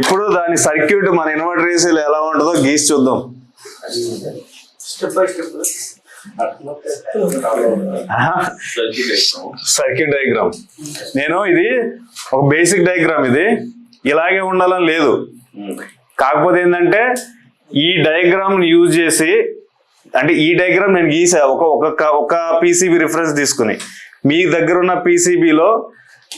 ఇప్పుడు దాని సర్క్యూట్ మన ఇన్వర్టర్ ఏసీలో ఎలా ఉంటుందో గీసి చూద్దాం. Circuit diagram. నేను ఇది ఒక బేసిక్ డయాగ్రామ్ ఇది. ఇలాగే ఉండాలని లేదు. కాకపోతే ఏంటంటే ఈ డయాగ్రామ్ యూజ్ చేసి అంటే ఈ డయాగ్రామ్ నేను గీసా ఒక ఒక ఒక పీసీబీ రిఫరెన్స్ తీసుకుని. మీ దగ్గర ఉన్న పీసీబీలో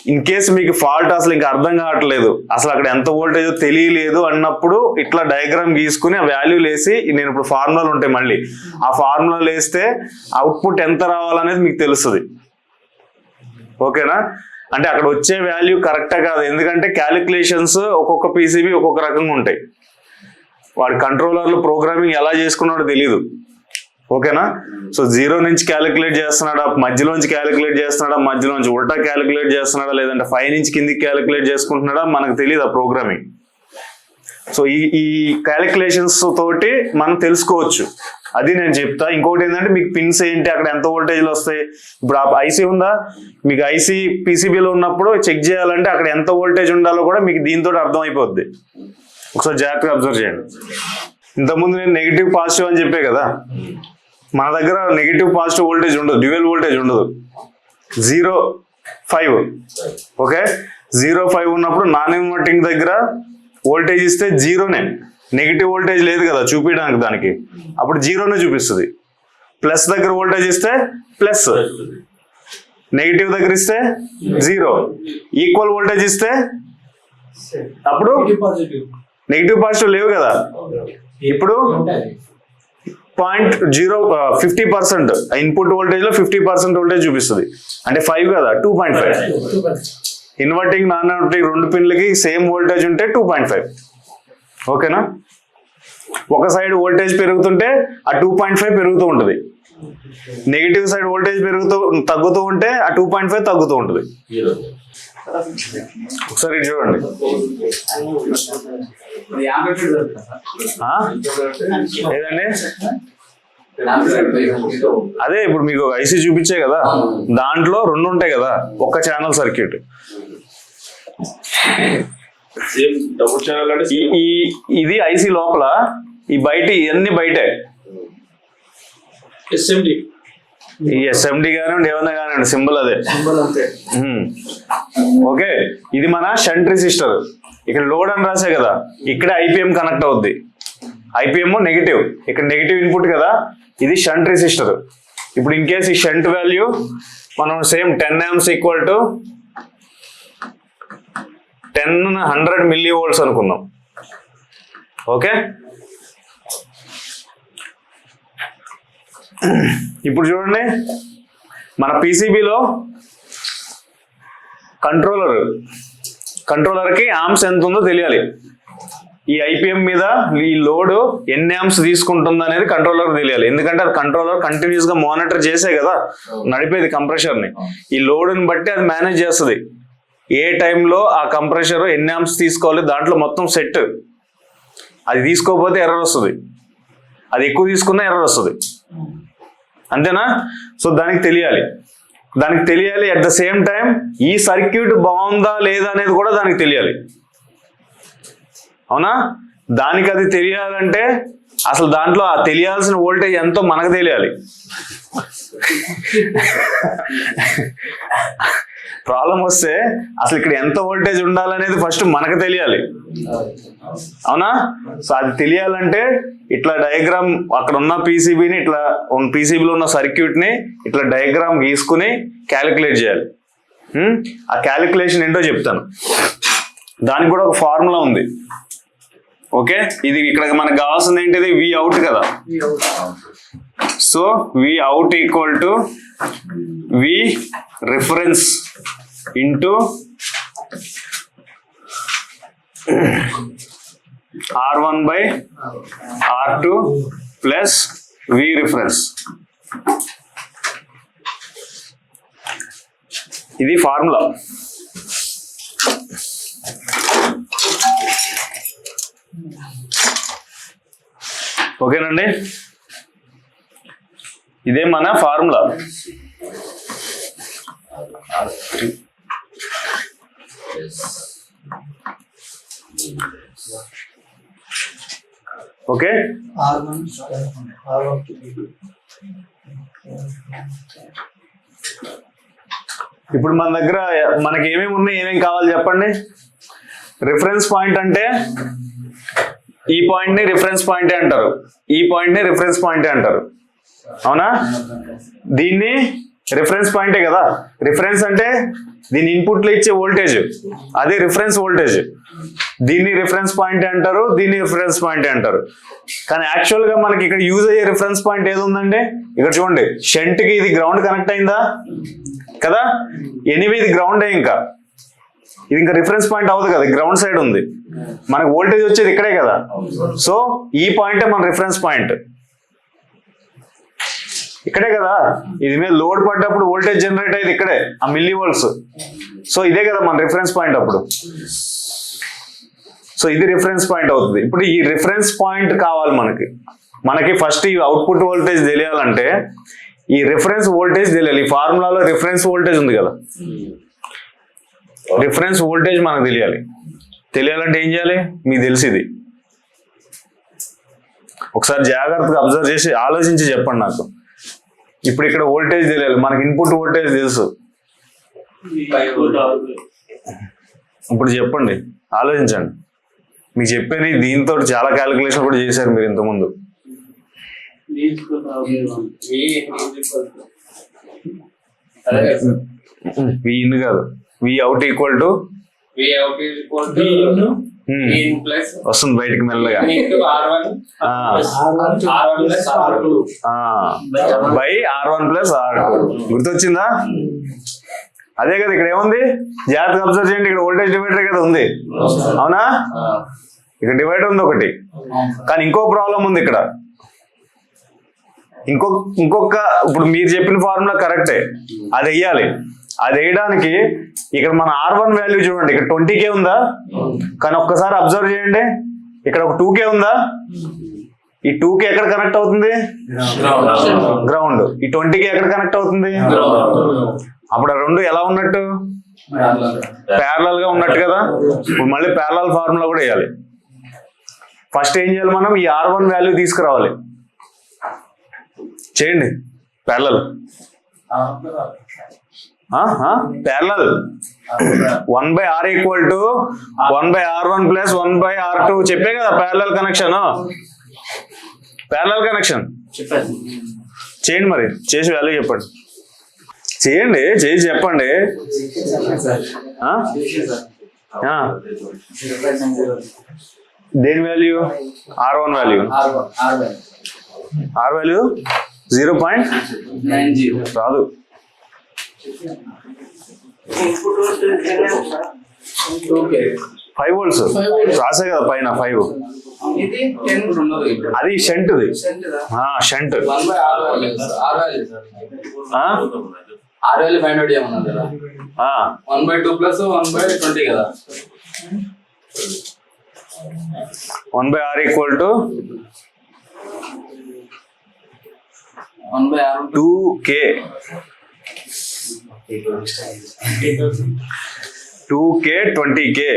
ఇన్ కేస్ మీకు ఫాల్ట్ అసలు ఇంకా అర్థం కావట్లేదు. అసలు అక్కడ ఎంత వోల్టేజ్ తెలియలేదు అన్నప్పుడు ఇట్లా డయాగ్రామ్ గీసుకుని ఆ వాల్యూలు వేసి నేను ఇప్పుడు ఫార్ములాలు ఉంటాయి మళ్ళీ. ఆ ఫార్ములాలు వేస్తే అవుట్పుట్ ఎంత రావాలనేది మీకు తెలుస్తుంది. ఓకేనా? అంటే అక్కడ వచ్చే వాల్యూ కరెక్టా కాదు. ఎందుకంటే క్యాలిక్యులేషన్స్ ఒక్కొక్క పీసీబీ ఒక్కొక్క రకంగా ఉంటాయి. వాడి కంట్రోలర్లు ప్రోగ్రామింగ్ ఎలా చేసుకున్నాడో తెలియదు ఓకేనా? సో జీరో నుంచి క్యాలిక్యులేట్ చేస్తున్నాడా? మధ్యలోంచి క్యాలిక్యులేట్ చేస్తున్నాడా? మధ్యలోంచి ఉల్టా క్యాలిక్యులేట్ చేస్తున్నాడా? లేదంటే ఫైవ్ నుంచి కిందికి క్యాలిక్యులేట్ చేసుకుంటున్నాడా? మనకు తెలియదు ఆ ప్రోగ్రామింగ్. సో ఈ ఈ క్యాలిక్యులేషన్స్ తోటి మనం తెలుసుకోవచ్చు. అది నేను చెప్తా. ఇంకోటి ఏంటంటే మీకు పిన్స్ ఏంటి? అక్కడ ఎంత వోల్టేజ్లు వస్తాయి? ఇప్పుడు ఐసీ ఉందా? మీకు ఐసీ పీసీబీలో ఉన్నప్పుడు చెక్ చేయాలంటే అక్కడ ఎంత వోల్టేజ్ ఉండాలో కూడా మీకు దీంతో అయిపోద్ది ఒకసారి జాగ్రత్తగా అబ్జర్వ్ చేయండి. ఇంతకుముందు నేను నెగిటివ్ పాజిటివ్ అని చెప్పే కదా. మన దగ్గర నెగిటివ్ పాజిటివ్ వోల్టేజ్ ఉండదు డ్యూయల్ వోల్టేజ్ ఉండదు. Zero five okay zero five ఉన్నప్పుడు నాన్ ఇన్వర్టింగ్ దగ్గర వోల్టేజ్ ఇస్తే జీరోనే నెగిటివ్ వోల్టేజ్ లేదు కదా చూపించడానికి దానికి. అప్పుడు జీరోనే చూపిస్తుంది. ప్లస్ దగ్గర వోల్టేజ్ ఇస్తే ప్లస్ నెగిటివ్ దగ్గర ఇస్తే జీరో ఈక్వల్ వోల్టేజ్ ఇస్తే అప్పుడు నెగిటివ్ పాజిటివ్ లేవు కదా. ఇప్పుడు point zero fifty percent input వోల్టేజ్లో ఫిఫ్టీ పర్సెంట్ వోల్టేజ్ చూపిస్తుంది. అంటే ఫైవ్ కదా two point five inverting non inverting రెండు పిన్లకి సేమ్ వోల్టేజ్ ఉంటే టూ పాయింట్ ఫైవ్ ఓకేనా ఒక సైడ్ వోల్టేజ్ పెరుగుతుంటే ఆ టూ పాయింట్ ఫైవ్ పెరుగుతూ ఉంటుంది. నెగిటివ్ సైడ్ వోల్టేజ్ పెరుగుతూ తగ్గుతూ ఉంటే ఆ టూ పాయింట్ ఫైవ్ తగ్గుతూ ఉంటుంది. ఒకసారి చూడండి. ఏదండి? అదే ఇప్పుడు మీకు ఐసీ చూపించే కదా. దాంట్లో రెండు ఉంటాయి కదా. ఒక్క ఛానల్ సర్క్యూట్ ఛానల్ అంటే ఈ ఈ- ఇది ఐసీ లోపల ఈ బయట ఇవన్నీ బయటే. ఎస్ఎండి ఈ ఎస్ఎండి కానివ్వండి ఏమన్నా కానివ్వండి సింబల్ అదే. సింబల్ అంతే. ఉమ్. ఓకే ఇది మన షంట్ రెసిస్టర్ ఇక్కడ లోడ్ అని రాసే కదా ఇక్కడ ఐపీఎం కనెక్ట్ అవుద్ది. ఐపీఎం నెగిటివ్ ఇక్కడ నెగిటివ్ ఇన్పుట్ కదా ఇది షంట్ రెసిస్టర్ ఇప్పుడు ఇన్ కేస్ ఈ షంట్ వాల్యూ మనం same ten amps equal to ten hundred millivolts అనుకుందాం. ఓకే? ఇప్పుడు చూడండి మన పీసీబీలో కంట్రోలర్ కంట్రోలర్కి ఆమ్స్ ఎంత ఉందో తెలియాలి. ఈ ఐపీఎం మీద ఈ లోడ్ ఎన్ని ఆమ్స్ తీసుకుంటుంది అనేది కంట్రోలర్ తెలియాలి. ఎందుకంటే అది కంట్రోలర్ కంటిన్యూస్గా మానిటర్ చేసే కదా నడిపేది కంప్రెషర్ని ఈ లోడ్ని బట్టి అది మేనేజ్ చేస్తుంది. ఏ టైంలో ఆ కంప్రెషర్ ఎన్ని ఆమ్స్ తీసుకోవాలి దాంట్లో మొత్తం సెట్ అది తీసుకోకపోతే ఎర్రర్ వస్తుంది. అది ఎక్కువ తీసుకున్నా ఎర్రర్ వస్తుంది. అంతేనా? సో దానికి తెలియాలి. దానికి తెలియాలి అట్ ద సేమ్ టైం ఈ సర్క్యూట్ బాగుందా లేదా అనేది కూడా దానికి తెలియాలి. అవునా? దానికి అది తెలియాలంటే అసలు దాంట్లో ఆ తెలియాల్సిన వోల్టేజ్ ఎంతో మనకు తెలియాలి. ప్రాబ్లం వస్తే అసలు ఇక్కడ ఎంత వోల్టేజ్ ఉండాలనేది ఫస్ట్ మనకు తెలియాలి. అవునా? సో అది తెలియాలంటే ఇట్లా డయాగ్రామ్ అక్కడ ఉన్న పీసీబీని ఇట్లా పీసీబీలో ఉన్న సర్క్యూట్ని ఇట్లా డయాగ్రామ్ గీసుకుని క్యాలిక్యులేట్ చేయాలి? ఆ క్యాలిక్యులేషన్ ఏంటో చెప్తాను. దానికి కూడా ఒక ఫార్ములా ఉంది. ఓకే? ఇది ఇక్కడ మనకు కావాల్సింది ఏంటిది? వి అవుట్ కదా so V out equal to V reference into R one by R two plus V reference ఇది ఫార్ములా ఓకేనండి? ఇదే మన ఫార్ములా ఓకే? ఇప్పుడు మన దగ్గర మనకి ఏమేమి ఉన్నాయి ఏమేమి కావాలి చెప్పండి? రిఫరెన్స్ పాయింట్ అంటే ఈ పాయింట్ని రిఫరెన్స్ పాయింట్ అంటారు. ఈ పాయింట్ని రిఫరెన్స్ పాయింట్ అంటారు. అవునా? దీన్ని రిఫరెన్స్ పాయింటే కదా? రిఫరెన్స్ అంటే దీని ఇన్పుట్లో ఇచ్చే వోల్టేజ్ అదే రిఫరెన్స్ వోల్టేజ్ దీన్ని రిఫరెన్స్ పాయింట్ అంటారు దీన్ని రిఫరెన్స్ పాయింట్ అంటారు. కానీ యాక్చువల్గా మనకి ఇక్కడ యూజ్ అయ్యే రిఫరెన్స్ పాయింట్ ఏది ఉందంటే ఇక్కడ చూడండి షంట్కి ఇది గ్రౌండ్ కనెక్ట్ అయిందా? కదా? ఎనిమిది ఇది గ్రౌండ్ ఇంకా. ఇది ఇంకా రిఫరెన్స్ పాయింట్ అవ్వదు కదా గ్రౌండ్ సైడ్ ఉంది. మనకు వోల్టేజ్ వచ్చేది ఇక్కడే కదా. సో ఈ పాయింటే మన రిఫరెన్స్ పాయింట్ ఇక్కడే కదా. ఇది మీద లోడ్ పడ్డప్పుడు వోల్టేజ్ జనరేట్ అయ్యేది ఇక్కడే ఆ మిల్లీ వోల్ట్స్ సో ఇదే కదా మన రిఫరెన్స్ పాయింట్ అప్పుడు. సో ఇది రిఫరెన్స్ పాయింట్ అవుతుంది. ఇప్పుడు ఈ రిఫరెన్స్ పాయింట్ కావాలి మనకి. మనకి ఫస్ట్ ఈ అవుట్పుట్ వోల్టేజ్ తెలియాలంటే ఈ రిఫరెన్స్ వోల్టేజ్ తెలియాలి. ఈ ఫార్ములాలో రిఫరెన్స్ వోల్టేజ్ ఉంది కదా. రిఫరెన్స్ వోల్టేజ్ మనకు తెలియాలి. తెలియాలంటే ఏం చేయాలి? మీకు తెలిసింది. ఒకసారి జాగ్రత్తగా అబ్జర్వ్ చేసి ఆలోచించి చెప్పండి నాకు. ఇప్పుడు ఇక్కడ వోల్టేజ్ తెలియాలి. మనకి ఇన్పుట్ వోల్టేజ్ తెలుసు. ఇప్పుడు చెప్పండి. ఆలోచించండి. మీకు చెప్పేది దీంతో చాలా క్యాలిక్యులేషన్ కూడా చేశారు మీరు ఇంతకుముందు. వి ఇన్ కాదు. వి అవుట్ ఈక్వల్ టు వస్తుంది బయటికి మెల్లగా. By R one plus R two గుర్తొచ్చిందా? అదే కదా ఇక్కడ ఏముంది? జాగ్రత్తగా అబ్జర్వ్ చేయండి ఇక్కడ వోల్టేజ్ డివైడర్ కదా ఉంది. అవునా? ఇక్కడ డివైడర్ ఉంది ఒకటి. కానీ ఇంకో ప్రాబ్లం ఉంది ఇక్కడ. ఇంకొక ఇంకొక ఇప్పుడు మీరు చెప్పిన ఫార్ములా కరెక్టే అది వెయ్యాలి. అది వేయడానికి ఇక్కడ మన ఆర్ వన్ వాల్యూ చూడండి ఇక్కడ ట్వంటీ కే ఉందా? కానీ ఒక్కసారి అబ్జర్వ్ చేయండి. ఇక్కడ ఒక టూ కే ఉందా? ఈ టూ కే ఎక్కడ కనెక్ట్ అవుతుంది? గ్రౌండ్ ఈ ట్వంటీ కే ఎక్కడ కనెక్ట్ అవుతుంది? అప్పుడు రెండు ఎలా ఉన్నట్టు? ప్యారలల్గా ఉన్నట్టు కదా? ఇప్పుడు మళ్ళీ ప్యారలల్ ఫార్ములా కూడా వేయాలి. ఫస్ట్ ఏం చేయాలి మనం? ఈ ఆర్ వన్ వాల్యూ తీసుకురావాలి. చేయండి. Parallel parallel one by R equal to one by R one plus one by R two చెప్పే కదా ప్యారలల్ కనెక్షన్ ప్యారలల్ కనెక్షన్ చేయండి మరి. చేసి వాల్యూ చెప్పండి. చేయండి చేసి చెప్పండి. దేని value R one value R value zero point nine zero రాదు. ఫైవ్ వోల్ట్స్ రాసే కదా పైన ఫైవ్ అది షంట్ది షంట్ ఆరు చేయమన్నారు కదా one by two plus one by twenty కదా? One by R equal to one by R two K two K twenty K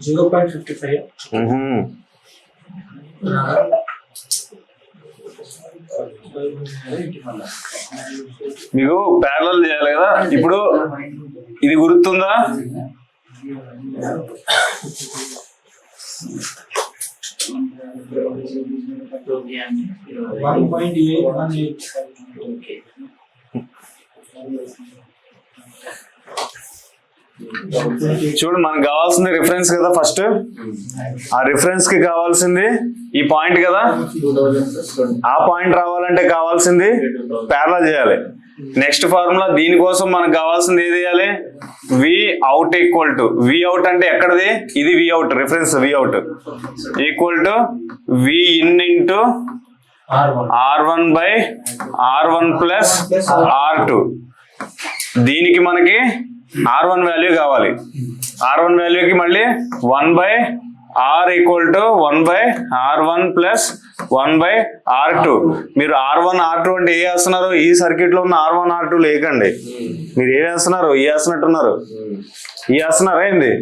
zero point fifty five మీకు ప్యారలల్ చేయాలి కదా? ఇప్పుడు ఇది గుర్తుందా? One point eight one eight చూడు మనకు కావాల్సింది రిఫరెన్స్ కదా ఫస్ట్ ఆ రిఫరెన్స్కి కావాల్సింది ఈ పాయింట్ కదా. ఆ పాయింట్ రావాలంటే కావాల్సింది ప్యారలల్ చేయాలి. నెక్స్ట్ ఫార్ములా దీనికోసం మనకు కావాల్సింది ఏది చేయాలి V out equal to V out అంటే ఎక్కడది? ఇది V out reference V out equal to V in into R one R one by R one plus R two దీనికి మనకి ఆర్ వన్ వాల్యూ కావాలి. ఆర్ వన్ వాల్యూకి మళ్ళీ one by R equal to one by R one plus one by R two మీరు R one R two అంటే ఏ వేస్తున్నారు? ఈ సర్క్యూట్లో ఉన్న ఆర్ వన్ ఆర్ టూ లేకండి. మీరు ఏ వేస్తున్నారు? ఈ వేస్తున్నట్టున్నారు. ఈ వేస్తున్నారా ఏంది?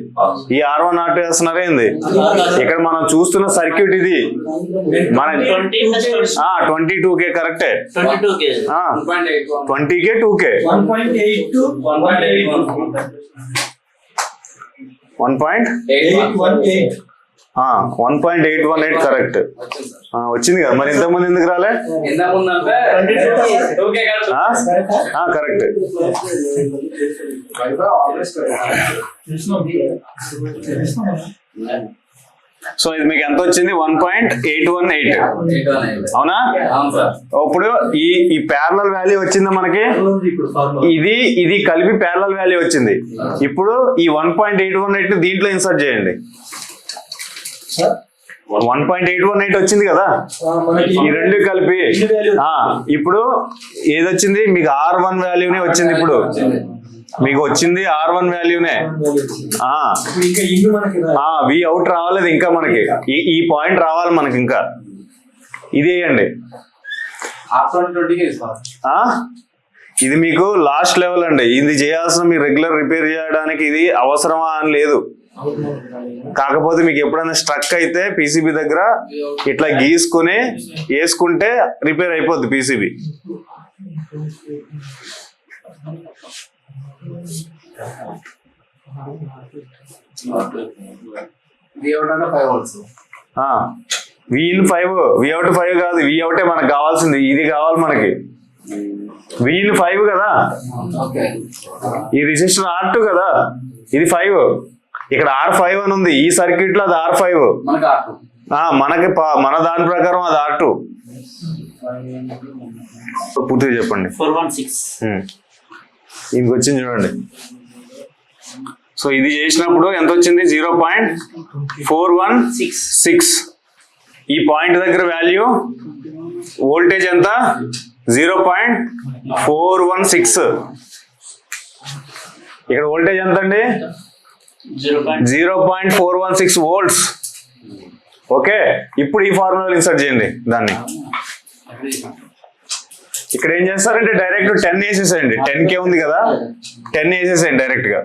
ఈ ఆర్ వన్ ఆర్ టూ వేస్తున్నారా ఏంది? ఇక్కడ మనం చూస్తున్న సర్క్యూట్ ఇది. మన ట్వంటీ టూ కే కరెక్టే twenty two K one point eight one twenty K two K one point one point eight one eight correct వచ్చింది కదా. మరి ఇంతకుముందు ఎందుకు రాలే? కరెక్ట్ సో ఇది మీకు ఎంత వచ్చింది? One point eight one eight అవునా? ఇప్పుడు ఈ ఈ ప్యారలల్ వాల్యూ వచ్చిందా మనకి? ఇది ఇది కలిపి ప్యారలల్ వాల్యూ వచ్చింది. ఇప్పుడు ఈ one point eight one eight దీంట్లో ఇన్సర్ట్ చేయండి. One point eight one eight వచ్చింది కదా? ఈ రెండు కలిపి. ఇప్పుడు ఏది వచ్చింది? మీకు ఆర్ వన్ వాల్యూనే వచ్చింది ఇప్పుడు. మీకు వచ్చింది ఆర్ వన్ వాల్యూనే వి అవుట్ రావాలేదు ఇంకా మనకి ఈ పాయింట్ రావాలి మనకి ఇంకా. ఇది వేయండి. ఇది మీకు లాస్ట్ లెవెల్ అండి. ఇది చేయాల్సిన మీరు రెగ్యులర్ రిపేర్ చేయడానికి ఇది అవసరమా అని లేదు. కాకపోతే మీకు ఎప్పుడైనా స్ట్రక్ అయితే పీసీబీ దగ్గర ఇట్లా గీసుకొని వేసుకుంటే రిపేర్ అయిపోద్ది పీసీబీ. వి అవుట్ అంటే five volts V in five కాదు వి అవుటే మనకు కావాల్సింది ఇది కావాలి మనకి. వి ఇన్ ఫైవ్ కదా? ఈ రిజిస్టర్ ఆర్ టూ కదా? ఇది ఫైవ్ ఇక్కడ ఆర్ ఫైవ్ అని ఉంది. ఈ సర్క్యూట్లో అది ఆర్ ఫైవ్ మనకి మన దాని ప్రకారం అది ఆర్ టూ పూర్తిగా చెప్పండి. Four one six. దీనికి వచ్చింది చూడండి. సో ఇది చేసినప్పుడు ఎంత వచ్చింది zero point four one six six ఈ పాయింట్ దగ్గర వాల్యూ వోల్టేజ్ ఎంత? Zero point four one six ఇక్కడ వోల్టేజ్ ఎంత అండి zero point four one six volts okay ఇప్పుడు ఈ ఫార్ములా ఇన్సర్ట్ చేయండి దాన్ని. ఇక్కడ ఏం చేస్తారంటే డైరెక్ట్ టెన్ వేసేసేయండి. టెన్ కే ఉంది కదా. టెన్ వేసేసేయండి డైరెక్ట్గా.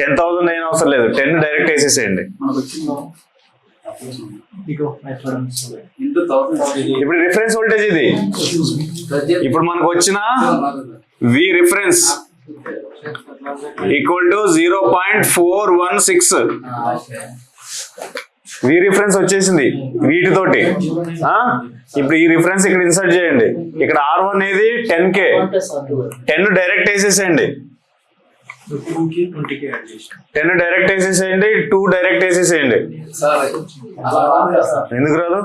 టెన్ థౌసండ్ అయిన అవసరం లేదు. టెన్ డైరెక్ట్ వేసేసేయండి. ఇప్పుడు రిఫరెన్స్ వోల్టేజ్ ఇది. ఇప్పుడు మనకు వచ్చిన V reference equal to zero point four one six V reference వచ్చేసింది వీటితోటి? ఇప్పుడు ఈ రిఫరెన్స్ ఇక్కడ ఇన్సర్ట్ చేయండి. ఇక్కడ ఆర్ వన్ అనేది టెన్ కే టెన్ డైరెక్ట్ వేసేసేయండి. టెన్ డైరెక్ట్ వేసేసేయండి టూ డైరెక్ట్ వేసేసేయండి. ఎందుకు రాదు?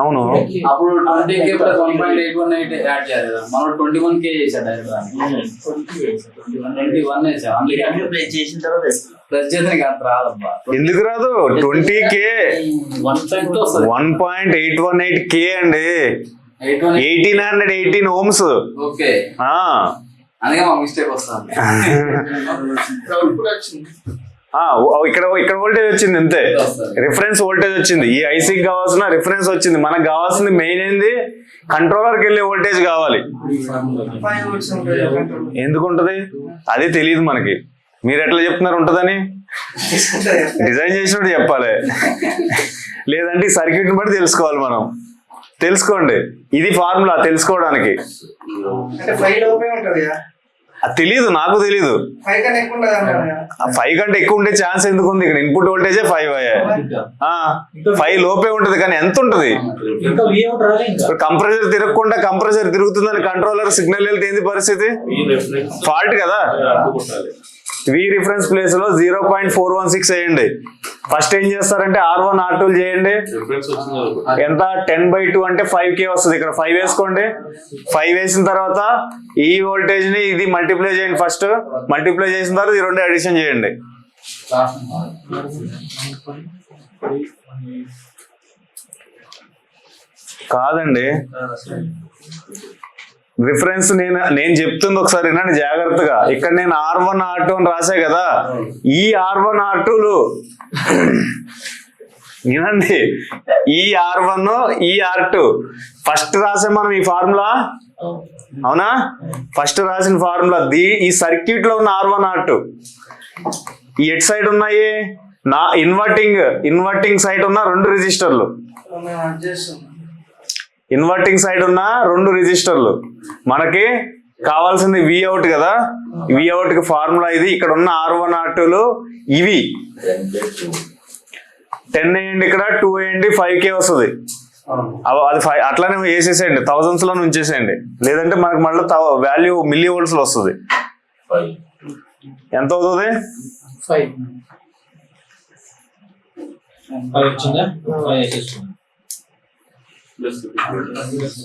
అవును. అప్పుడు twenty K plus one point eight one eight add మనం twenty one K twenty one చేసిన తర్వాత ప్లస్ చేస్తే నీకు అంత రాదబ్బా. ఎందుకు రాదు? ట్వంటీ కే వన్ పాయింట్ వస్తుంది? One point eight one eight K అండి. Eighteen hundred eighteen ohms okay. అందుకే మా మిస్టేక్ వస్తుంది. ఇక్కడ ఇక్కడ వోల్టేజ్ వచ్చింది అంతే. రిఫరెన్స్ వోల్టేజ్ వచ్చింది. ఈ ఐసీకి కావాల్సిన రిఫరెన్స్ వచ్చింది. మనకు కావాల్సింది మెయిన్ ఏంది? కంట్రోలర్కి వెళ్ళే వోల్టేజ్ కావాలి. ఎందుకు ఉంటది? అది తెలియదు మనకి. మీరు ఎట్లా చెప్తున్నారు ఉంటదని? డిజైన్ చేసినప్పుడు చెప్పాలి. లేదంటే ఈ సర్క్యూట్ బట్టి తెలుసుకోవాలి మనం. తెలుసుకోండి. ఇది ఫార్ములా తెలుసుకోవడానికి. తెలియదు నాకు తెలియదు ఫైవ్ కంటే ఎక్కువ ఉండే ఛాన్స్ ఎందుకు ఉంది? ఇక్కడ ఇన్పుట్ వోల్టేజే ఫైవ్ ఫైవ్ లోపే ఉంటది కానీ ఎంత ఉంటది? ఇంకా వి అవుట్ రాలే ఇంకా. ఇప్పుడు కంప్రెసర్ తిరగకుండా కంప్రెసర్ తిరుగుతుందని కంట్రోలర్ సిగ్నల్ వెళ్తే ఏంది పరిస్థితి? ఫాల్ట్ కదా? వి రిఫరెన్స్ ప్లేస్లో zero point four one six వేయండి. ఫస్ట్ ఏం చేస్తారంటే ఆర్ వన్ ఆర్ టూ చేయండి. ఎంత? టెన్ బై టూ అంటే ఫైవ్ కే వస్తుంది ఇక్కడ. ఫైవ్ వేసుకోండి. ఫైవ్ వేసిన తర్వాత ఈ వోల్టేజ్ని ఇది మల్టిప్లై చేయండి ఫస్ట్ మల్టిప్లై చేసిన తర్వాత ఈ రెండు అడిషన్ చేయండి. కాదండి. రిఫరెన్స్ నేను నేను చెప్తుంది ఒకసారి వినండి జాగ్రత్తగా. ఇక్కడ నేను ఆర్ వన్ ఆర్ టూ అని రాసే కదా. ఈ ఆర్ వన్ ఆర్ టూలు వినండి. ఈ ఆర్ వన్ ఈ ఆర్ టూ ఫస్ట్ రాసే మనం ఈ ఫార్ములా అవునా? ఫస్ట్ రాసిన ఫార్ములా ది ఈ సర్క్యూట్లో ఉన్న ఆర్ వన్ ఆర్ టూ ఈ ఎట్ సైడ్ ఉన్నాయి? నా ఇన్వర్టింగ్ ఇన్వర్టింగ్ సైడ్ ఉన్న రెండు రిజిస్టర్లు ఇన్వర్టింగ్ సైడ్ ఉన్న రెండు రిజిస్టర్లు. మనకి కావాల్సింది వి అవుట్ కదా. వి అవుట్కి ఫార్ములా ఇది. ఇక్కడ ఉన్న ఆర్ వన్ ఆర్ టూలు ఇవి. టెన్ వేయండి ఇక్కడ టూ వేయండి ఫైవ్ కే వస్తుంది. అవ- అది ఫైవ్ అట్లానే వేసేసేయండి. థౌజండ్స్లో ఉంచేసేయండి. లేదంటే మనకు మళ్ళీ వాల్యూ మిల్లీ వోల్ట్స్లో వస్తుంది ఎంత అవుతుంది? ఫైవ్ ఫైవ్ వచ్చిందా ఫైవ్ వేసేసుకున్నాం ప్లస్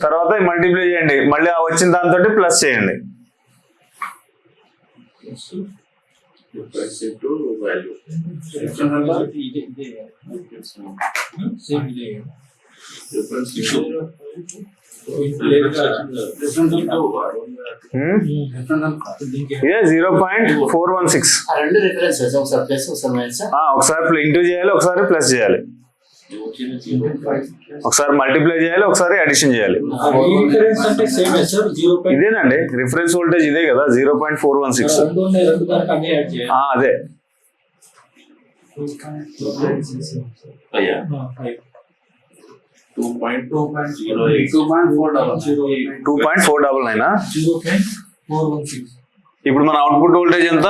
తర్వాత మల్టిప్లై చేయండి. మళ్ళీ ఆ వచ్చిన దాంతో ప్లస్ చేయండి. Zero point four one six ఆ రెండు రిఫరెన్స్ ఒకసారి ప్లస్ ఒకసారి మైనస్ ఒకసారి ఇంటూ చేయాలి ఒకసారి ప్లస్ చేయాలి. ఒకసారి మల్టిప్లై చేయాలి ఒకసారి అడిషన్ చేయాలి. ఇదేనండి రిఫరెన్స్ వోల్టేజ్ ఇదే కదా zero point four one six అదే. Two point four double nine ఇప్పుడు మన అవుట్పుట్ వోల్టేజ్ ఎంత?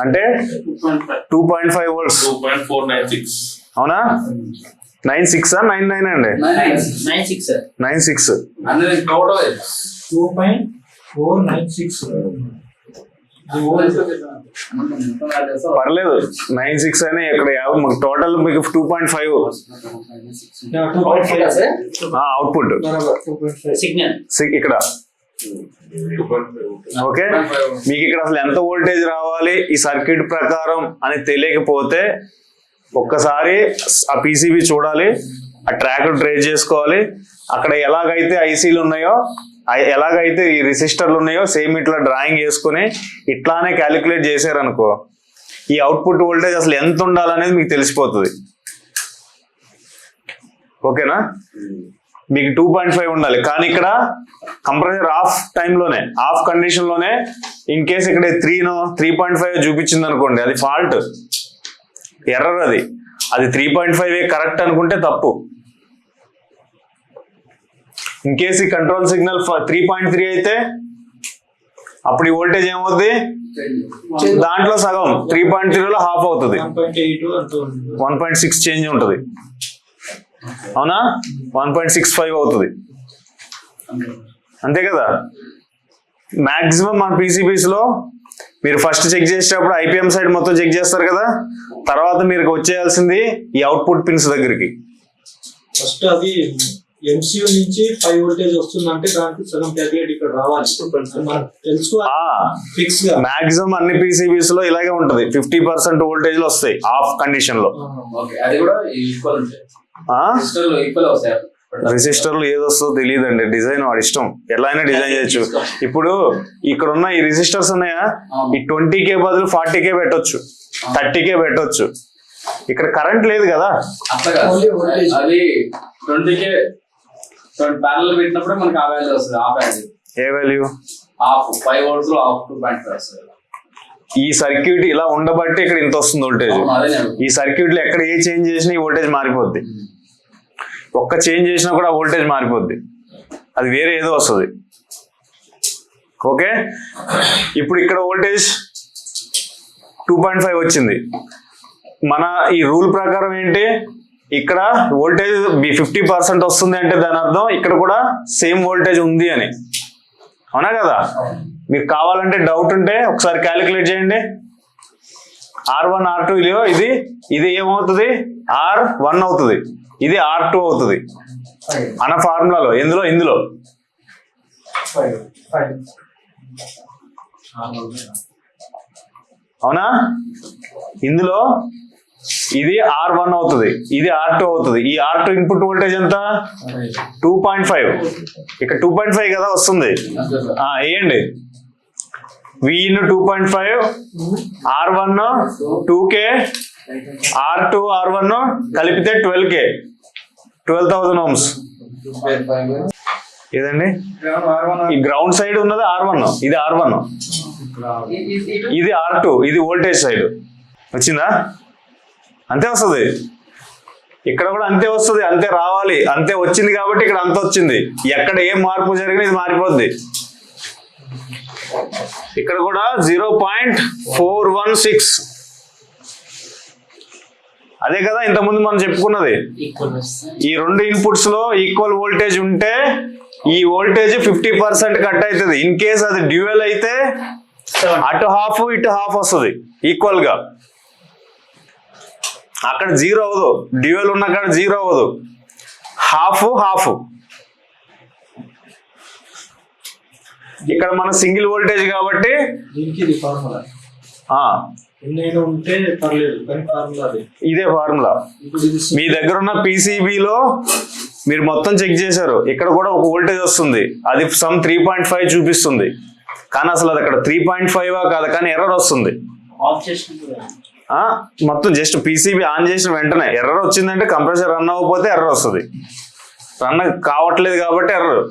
అంటే టూ పాయింట్ ఫైవ్ వోల్ట్స్ అవునా? నైన్ సిక్స్ నైన్ నైన్ అండి. Nine six two point four nine పర్లేదు. నైన్ సిక్స్ అని ఇక్కడ యాభై టోటల్ మీకు two point five output signal ఇక్కడ. ఓకే? మీకు ఇక్కడ అసలు ఎంత వోల్టేజ్ రావాలి? ఈ సర్క్యూట్ ప్రకారం అని తెలియకపోతే ఒక్కసారి ఆ పీసీబీ చూడాలి ఆ ట్రాక్ ట్రేస్ చేసుకోవాలి. అక్కడ ఎలాగైతే ఐసీలు ఉన్నాయో ఎలాగైతే ఈ రెసిస్టర్లు ఉన్నాయో సేమ్ ఇట్లా డ్రాయింగ్ చేసుకుని ఇట్లానే క్యాలిక్యులేట్ చేశారనుకో ఈ అవుట్పుట్ వోల్టేజ్ అసలు ఎంత ఉండాలనేది మీకు తెలిసిపోతుంది. ఓకేనా? మీకు టూ పాయింట్ ఫైవ్ ఉండాలి. కానీ ఇక్కడ కంప్రెసర్ ఆఫ్ టైంలోనే ఆఫ్ కండిషన్లోనే ఇన్ కేస్ ఇక్కడ త్రీనో త్రీ పాయింట్ ఫైవ్ చూపించింది అనుకోండి అది ఫాల్ట్ ఎర్రర్ అది. అది త్రీ పాయింట్ ఫైవ్ కరెక్ట్ అనుకుంటే తప్పు. ఇన్ కేస్ ఈ control signal three point three అయితే అప్పుడు ఈ వోల్టేజ్ ఏమవుద్ది? దాంట్లో సగం త్రీ పాయింట్ త్రీలో హాఫ్ అవుతుంది. వన్ పాయింట్ సిక్స్ చేంజ్ ఉంటుంది. అవునా? వన్ పాయింట్ సిక్స్ ఫైవ్ అవుతుంది. అంతే కదా? మాక్సిమం మన PCBs లో మీరు ఫస్ట్ చెక్ చేసేటప్పుడు ఐపీఎం సైడ్ మొత్తం చెక్ చేస్తారు కదా? తర్వాత మీరు వచ్చేయాల్సింది ఈ అవుట్పుట్ పిన్స్ దగ్గరికి. ఫస్ట్ అది ఎంసీయూ నుంచి ఫైవ్ వోల్టేజ్ వస్తుందంటే దానికి సగం క్యాలిక్యులేట్ ఇక్కడ రావాలి. మనం తెలుసుకోవాలి. ఫిక్స్గా. మాక్సిమం అన్ని PCBs లో ఇలాగే ఉంటది. ఫిఫ్టీ పర్సెంట్ వోల్టేజ్లు వస్తాయి ఆఫ్ కండిషన్లో. ఓకే అది కూడా ఈక్వల్ ఉంటాయి సిస్టర్లో ఈక్వల్ వస్తాయి రెసిస్టర్లు ఏది వస్తుందో తెలియదండి. డిజైన్ వాడి ఇష్టం. ఎలా అయినా డిజైన్ చేయొచ్చు. ఇప్పుడు ఇక్కడ ఉన్న ఈ రెసిస్టర్స్ ఉన్నాయా? ఈ ట్వంటీ కే బదులు ఫార్టీ కే పెట్టొచ్చు. థర్టీ కే పెట్టొచ్చు. ఇక్కడ కరెంట్ లేదు కదా? ఏ వాల్యూ ఈ సర్క్యూట్ ఇలా ఉండబట్టి ఇక్కడ ఇంత వస్తుంది వోల్టేజ్ అవును, అదే నేను. ఈ సర్క్యూట్లో ఎక్కడ ఏ చేంజ్ చేసినా ఈ వోల్టేజ్ మారిపోద్ది. ఒక్క చేంజ్ చేసినా కూడా వోల్టేజ్ మారిపోద్ది. అది వేరే ఏదో వస్తుంది. ఓకే? ఇప్పుడు ఇక్కడ వోల్టేజ్ టూ పాయింట్ ఫైవ్ వచ్చింది. మన ఈ రూల్ ప్రకారం ఏంటి? ఇక్కడ వోల్టేజ్ ఫిఫ్టీ పర్సెంట్ వస్తుంది అంటే దాని అర్థం ఇక్కడ కూడా సేమ్ వోల్టేజ్ ఉంది అని. అవునా కదా? మీకు కావాలంటే డౌట్ ఉంటే ఒకసారి క్యాలిక్యులేట్ చేయండి. ఆర్ వన్ ఆర్ టూ ఇది ఇది ఏమవుతుంది? ఆర్ వన్ అవుతుంది. ఇది ఆర్ టూ అవుతుంది. అన్న ఫార్ములాలో ఎందులో? ఇందులో. అవునా? ఇందులో ఇది ఆర్ వన్ అవుతుంది. ఇది ఆర్ టూ అవుతుంది. ఈ ఆర్ టూ ఇన్పుట్ వోల్టేజ్ ఎంత? టూ పాయింట్ ఫైవ్ ఇక్కడ టూ పాయింట్ ఫైవ్ కదా వస్తుంది. వేయండి. వి ఆ, వేయండి two point five R one two K R two R one కలిపితే twelve K twelve thousand ohms. ఏదండి? ఈ గ్రౌండ్ సైడ్ ఉన్నది ఆర్ వన్. ఇది ఆర్ వన్. ఇది ఆర్ టూ. ఇది ఓల్టేజ్ సైడ్. వచ్చిందా? అంతే వస్తుంది. ఇక్కడ కూడా అంతే వస్తుంది. అంతే రావాలి. అంతే వచ్చింది కాబట్టి ఇక్కడ అంత వచ్చింది. ఎక్కడ ఏం మార్పు జరిగినా ఇది మారిపోద్ది. ఇక్కడ కూడా zero point four one six. అదే కదా ఇంతకుముందు మనం చెప్పుకున్నది. ఈ రెండు ఇన్పుట్స్లో ఈక్వల్ వోల్టేజ్ ఉంటే ఈ వోల్టేజ్ ఫిఫ్టీ పర్సెంట్ కట్ అవుతుంది. ఇన్ కేస్ అది డ్యూయల్ అయితే అటు హాఫ్ ఇటు హాఫ్ వస్తుంది. ఈక్వల్గా. అక్కడ జీరో అవ్వదు. డ్యూయల్ ఉన్న కాడ జీరో అవ్వదు. హాఫ్ హాఫ్ ఇక్కడ మన సింగిల్ వోల్టేజ్ కాబట్టి ఇది ఫార్ములా ఆ, ఎన్నైనా ఉంటే పర్లేదు కానీ ఫార్ములా అది. ఇదే ఫార్ములా. ఇప్పుడు ఇది మీ దగ్గర ఉన్న పీసీబీలో మీరు మొత్తం చెక్ చేశారు. ఇక్కడ కూడా ఒక వోల్టేజ్ వస్తుంది. అది సమ్ త్రీ పాయింట్ ఫైవ్ చూపిస్తుంది. కానీ అసలు అది అక్కడ త్రీ పాయింట్ ఫైవ్ కాదు కానీ ఎర్రర్ వస్తుంది. ఆఫ్ చేసినప్పుడు ఆ, మొత్తం జస్ట్ పీసీబీ ఆన్ చేసిన వెంటనే ఎర్రర్ వచ్చిందంటే కంప్రెసర్ రన్ అవ్వకపోతే ఎర్రర్ వస్తుంది. రన్ కావట్లేదు కాబట్టి ఎర్రర్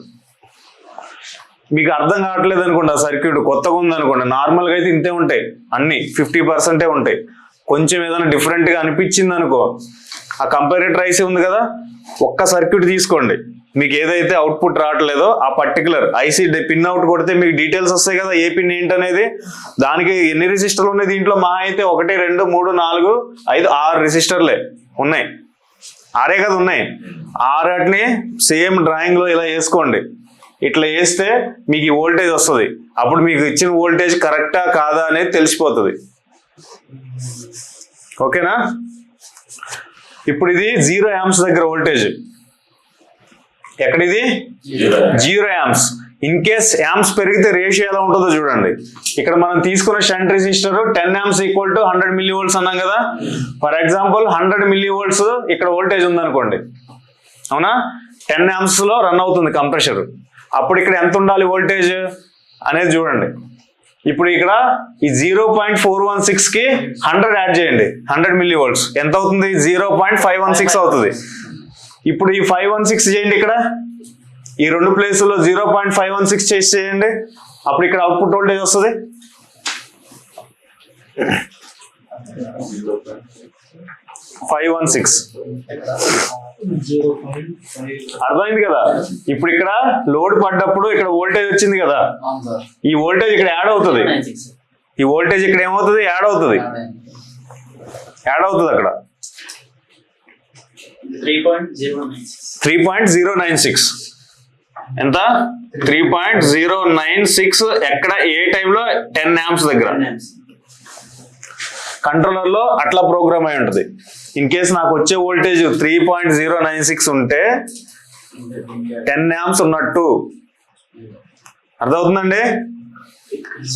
మీకు అర్థం కావట్లేదు అనుకోండి ఆ సర్క్యూట్. కొత్తగా ఉందనుకోండి నార్మల్గా అయితే ఇంతే ఉంటాయి. అన్ని ఫిఫ్టీ పర్సెంటే ఉంటాయి. కొంచెం ఏదైనా డిఫరెంట్గా అనిపించింది అనుకో ఆ కంపారేటర్ ఐసీ ఉంది కదా ఒక్క సర్క్యూట్ తీసుకోండి. మీకు ఏదైతే అవుట్పుట్ రావట్లేదో ఆ పర్టికులర్ ఐసీ పిన్ అవుట్ కొడితే మీకు డీటెయిల్స్ వస్తాయి కదా ఏ పిన్ ఏంటనేది దానికి ఎన్ని రిజిస్టర్లు ఉన్నాయి దీంట్లో? మా అయితే ఒకటి రెండు మూడు నాలుగు ఐదు ఆరు రిజిస్టర్లే ఉన్నాయి. ఆరే కదా ఉన్నాయి. ఆరటిని సేమ్ డ్రాయింగ్లో ఇలా వేసుకోండి. ఇట్లా వేస్తే మీకు ఈ వోల్టేజ్ వస్తుంది. అప్పుడు మీకు ఇచ్చిన వోల్టేజ్ కరెక్టా కాదా అనేది తెలిసిపోతుంది. ఓకేనా? ఇప్పుడు ఇది జీరో యామ్స్ దగ్గర వోల్టేజ్ ఎక్కడిది? Zero amps in case amps పెరిగితే రేషియో ఎలా ఉంటుందో చూడండి. ఇక్కడ మనం తీసుకున్న shunt resistor ten amps equal to hundred millivolts అన్నాం కదా. For example hundred milli volts ఇక్కడ వోల్టేజ్ ఉందనుకోండి. అవునా? టెన్ యామ్స్లో రన్ అవుతుంది కంప్రెషర్ అప్పుడు ఇక్కడ ఎంత ఉండాలి వోల్టేజ్ అనేది చూడండి. ఇప్పుడు ఇక్కడ ఈ జీరో పాయింట్ ఫోర్ వన్ సిక్స్కి హండ్రెడ్ యాడ్ చేయండి. హండ్రెడ్ మిల్లీ వోల్ట్స్ ఎంత అవుతుంది? Zero point five one six అవుతుంది. ఇప్పుడు ఈ ఫైవ్ వన్ సిక్స్ చేయండి ఇక్కడ. ఈ రెండు ప్లేసుల్లో zero point five one six చేసి చేయండి. అప్పుడు ఇక్కడ అవుట్పుట్ వోల్టేజ్ వస్తుంది. Five one six. అర్థమైంది కదా? ఇప్పుడు ఇక్కడ లోడ్ పడ్డప్పుడు ఇక్కడ వోల్టేజ్ వచ్చింది కదా? ఈ వోల్టేజ్ ఇక్కడ యాడ్ అవుతుంది. ఈ వోల్టేజ్ ఇక్కడ ఏమవుతుంది? యాడ్ అవుతుంది. యాడ్ అవుతుంది అక్కడ. Three point zero nine six. ఎంత? Three point zero nine six ఎక్కడ? ఏ టైంలో? టెన్ యామ్స్ దగ్గర. కంట్రోలర్లో అట్లా ప్రోగ్రామ్ అయి ఉంటుంది. ఇన్ కేస్ నాకు వచ్చే voltage three point zero nine six ఉంటే టెన్ యామ్స్ ఉన్నట్టు. అర్థమవుతుందండి?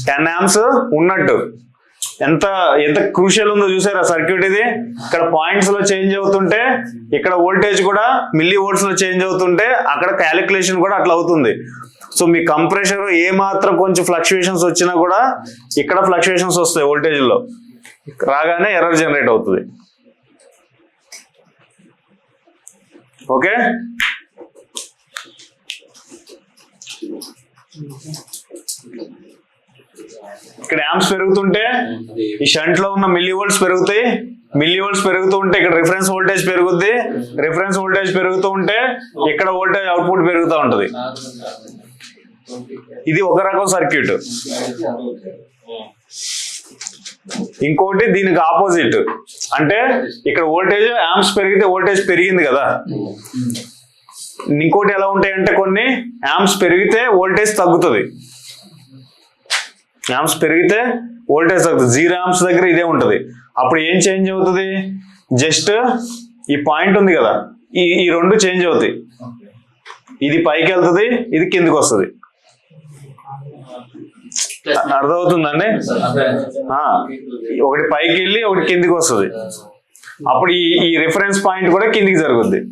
టెన్ యామ్స్ ఉన్నట్టు. ఎంత ఎంత క్రూషియల్ ఉందో చూసారా సర్క్యూట్ ఇది? ఇక్కడ పాయింట్స్లో చేంజ్ అవుతుంటే ఇక్కడ వోల్టేజ్ కూడా మిల్లీ వోల్ట్స్లో చేంజ్ అవుతుంటే అక్కడ క్యాలిక్యులేషన్ కూడా అట్లా అవుతుంది. సో మీ కంప్రెషర్ ఏ మాత్రం కొంచెం ఫ్లక్చుయేషన్స్ వచ్చినా కూడా ఇక్కడ ఫ్లక్చుయేషన్స్ వస్తాయి వోల్టేజ్లో. రాగానే ఎర్రర్ జనరేట్ అవుతుంది. ఓకే? ఇక్కడ యాంప్స్ పెరుగుతుంటే ఈ షంట్లో ఉన్న మిల్లీ వోల్ట్స్ పెరుగుతాయి. మిల్లీ వోల్ట్స్ పెరుగుతూ ఉంటే ఇక్కడ రిఫరెన్స్ వోల్టేజ్ పెరుగుద్ది. రిఫరెన్స్ వోల్టేజ్ పెరుగుతూ ఉంటే ఇక్కడ వోల్టేజ్ అవుట్పుట్ పెరుగుతూ ఉంటది. ఇది ఒక రకం సర్క్యూట్ ఇంకోటి దీనికి ఆపోజిట్. అంటే ఇక్కడ వోల్టేజ్ యాంప్స్ పెరిగితే వోల్టేజ్ పెరిగింది కదా. ఇంకోటి ఎలా ఉంటాయంటే కొన్ని యాంప్స్ పెరిగితే వోల్టేజ్ తగ్గుతుంది. యాంప్స్ పెరిగితే వోల్టేజ్ తగ్గుతుంది. జీరో యాంప్స్ దగ్గర ఇదే ఉంటుంది. అప్పుడు ఏం చేంజ్ అవుతుంది? జస్ట్ ఈ పాయింట్ ఉంది కదా. ఈ ఈ రెండు చేంజ్ అవుతాయి. ఇది పైకి వెళ్తుంది ఇది కిందికి వస్తుంది. అర్థమవుతుందండి? ఒకటి పైకి వెళ్ళి ఒకటి కిందికి వస్తుంది. అప్పుడు ఈ ఈ రిఫరెన్స్ పాయింట్ కూడా కిందికి జరుగుద్ది?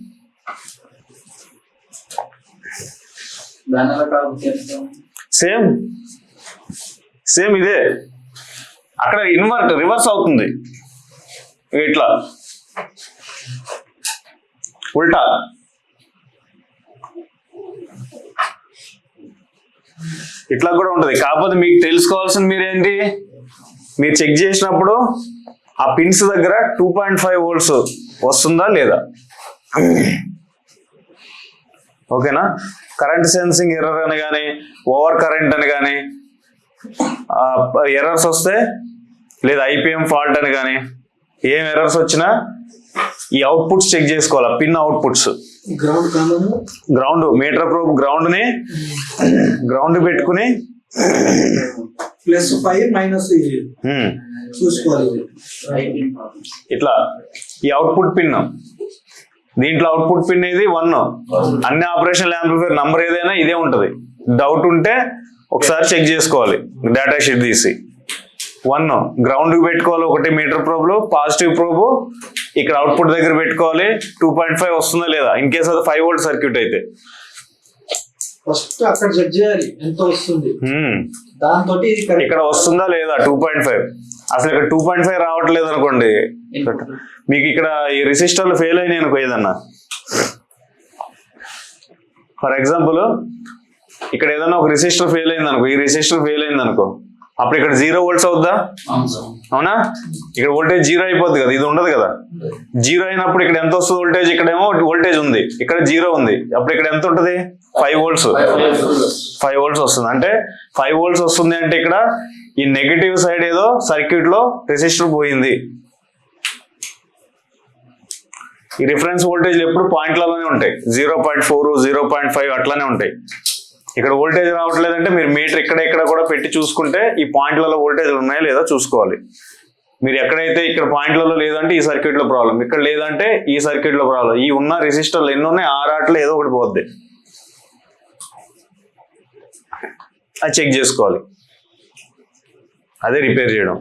సేమ్. సేమ్ ఇదే. అక్కడ ఇన్వర్ట్ రివర్స్ అవుతుంది. ఇట్లా. ఉల్టా. ఇట్లా కూడా ఉంటుంది. కాకపోతే మీకు తెలుసుకోవాల్సింది మీరేంటి? మీరు చెక్ చేసినప్పుడు ఆ పిన్స్ దగ్గర టూ పాయింట్ ఫైవ్ వోల్ట్స్ వస్తుందా లేదా? ఓకేనా? కరెంట్ సెన్సింగ్ ఎర్రర్ అని కానీ ఓవర్ కరెంట్ అని కానీ ఎర్రర్స్ వస్తే లేదా ఐపీఎం ఫాల్ట్ అని కానీ ఏం ఎర్రర్స్ వచ్చినా ఈ అవుట్పుట్స్ చెక్ చేసుకోవాలి pin outputs. Ground meter probe గ్రౌండ్ని ground పెట్టుకుని ప్లస్ ఫైవ్ మైనస్ చూసుకోవాలి. ఇట్లా ఈ అవుట్పుట్ పిన్. దీంట్లో అవుట్పుట్ పిన్ ఇది వన్. అన్ని ఆపరేషన్ యాంప్లిఫైర్ నంబర్ ఏదైనా ఇదే ఉంటది. డౌట్ ఉంటే ఒకసారి చెక్ చేసుకోవాలి. డేటా షీట్ తీసి. వన్. గ్రౌండ్ పెట్టుకోవాలి ఒకటి మీటర్ ప్రోబ్లు పాజిటివ్ ప్రోబ్ ఇక్కడ అవుట్పుట్ దగ్గర పెట్టుకోవాలి. టూ పాయింట్ ఫైవ్ వస్తుందా లేదా? ఇన్ కేస్ అది ఫైవ్ వోల్ట్ సర్క్యూట్ అయితే. ఫస్ట్ అక్కడ చెక్ చేయాలి. ఎంత వస్తుంది? హ్మ్. దాంతో. ఇక్కడ వస్తుందా లేదా? టూ పాయింట్ ఫైవ్ అసలు ఇక్కడ టూ పాయింట్ ఫైవ్ రావట్లేదు అనుకోండి. మీకు ఇక్కడ ఈ రెసిస్టర్లు ఫెయిల్ అయినాయి అనుకో ఏదన్నా. ఫర్ ఎగ్జాంపుల్ ఇక్కడ ఏదన్నా ఒక రెసిస్టర్ ఫెయిల్ అయింది అనుకో ఈ రెసిస్టర్ ఫెయిల్ అయింది అనుకో అప్పుడు ఇక్కడ జీరో వోల్ట్స్ అవుద్దా? అవును? ఇక్కడ వోల్టేజ్ జీరో అయిపోద్ది కదా ఇది ఉండదు కదా. జీరో అయినప్పుడు ఇక్కడ ఎంత వస్తుంది వోల్టేజ్ ఇక్కడేమో వోల్టేజ్ ఉంది. ఇక్కడ జీరో ఉంది. అప్పుడు ఇక్కడ ఎంత ఉంటుంది? ఫైవ్ వోల్ట్స్ ఫైవ్ వోల్ట్స్ వస్తుంది. అంటే ఫైవ్ వోల్ట్స్ వస్తుంది అంటే ఇక్కడ ఈ నెగటివ్ సైడ్ ఏదో సర్క్యూట్లో రెసిస్టర్ పోయింది. ఈ రిఫరెన్స్ వోల్టేజ్ ఎప్పుడు పాయింట్లలోనే ఉంటాయి. Zero point four zero point five అట్లానే ఉంటాయి. ఇక్కడ వోల్టేజ్ రావట్లేదంటే మీరు మీటర్ ఇక్కడ ఇక్కడ కూడా పెట్టి చూసుకుంటే ఈ పాయింట్లలో ఓల్టేజ్లు ఉన్నాయా లేదా చూసుకోవాలి. మీరు ఎక్కడైతే ఇక్కడ పాయింట్లలో లేదంటే ఈ సర్క్యూట్లో ప్రాబ్లం ఇక్కడ లేదంటే ఈ సర్క్యూట్లో ప్రాబ్లం ఈ ఉన్న రెసిస్టర్లు ఎన్ని ఉన్నాయి ఆరాట్లో ఏదో ఒకటి పోద్ది. అది చెక్ చేసుకోవాలి. అదే రిపేర్ చేయడం.